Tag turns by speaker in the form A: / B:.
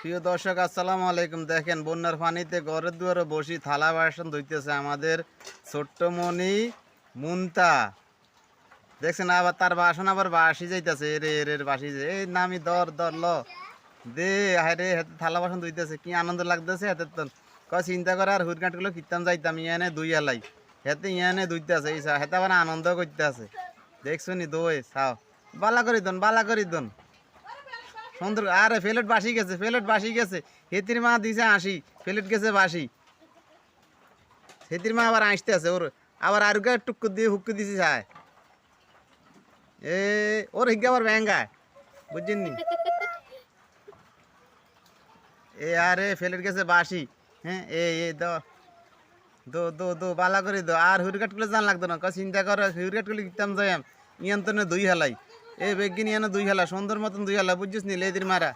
A: প্রিয় দর্শক, আসসালামু আলাইকুম। দেখেন, বন্যার পানিতে ঘরের দুয়ারে বসি থালা বাসন ধুইতেছে আমাদের ছোট্ট মনি মুন্তা। দেখছেন, আবার তার বাসন আবার বাসি যাইতেছে। এরে এরে বাসি যে এই নামি দর দর, ল। দে হায় হাতে থালা বাসন ধুইতেছে, কি আনন্দ লাগতেছে হাতে তো। ক চিন্তা করে, আর হুটগুলো কিতাম যাইতাম ইয়ানে দুই হালাই হেতে ইয়ানে ধুইতেছে, এই হেতে আবার আনন্দ করতে আছে নি, দোয়ে, চাও। বালা করি দন, বালা করি দন। সুন্দর, আরে ফেলেট বাসি গেছে, ফেলেট বাসি গেছে। হেতির মা দিছে আশি, ফেলেট গেছে বাসি। হেতির মা আবার আসতে আছে, ওর আবার আর টুক্কু দিয়ে হুক্কু দিছি চায় এ, ওর হিগে আবার ব্যাঙ্গায়, বুঝছেন নি? এ, আরে ফেলেট গেছে বাসি হ্যাঁ এ এ, দ, দো দো দো, বালা করে দো। আর হুরকাটগুলো জান লাগতো না ক চিন্তা কর হুরকাট যাইম ইয়ান তো দুই হেলাই। এ বেগিন দুই হালা সুন্দর মতন দুই হালা বুঝছিস নি লেদির মারা।